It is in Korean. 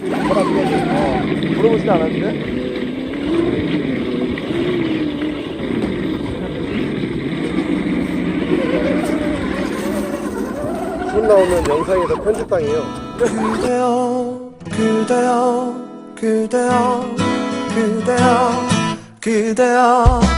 어, 물어보지도 않았는데? 술 나오면 영상에서 편집당해요. 그대여 그대여 그대여 그대여 그대여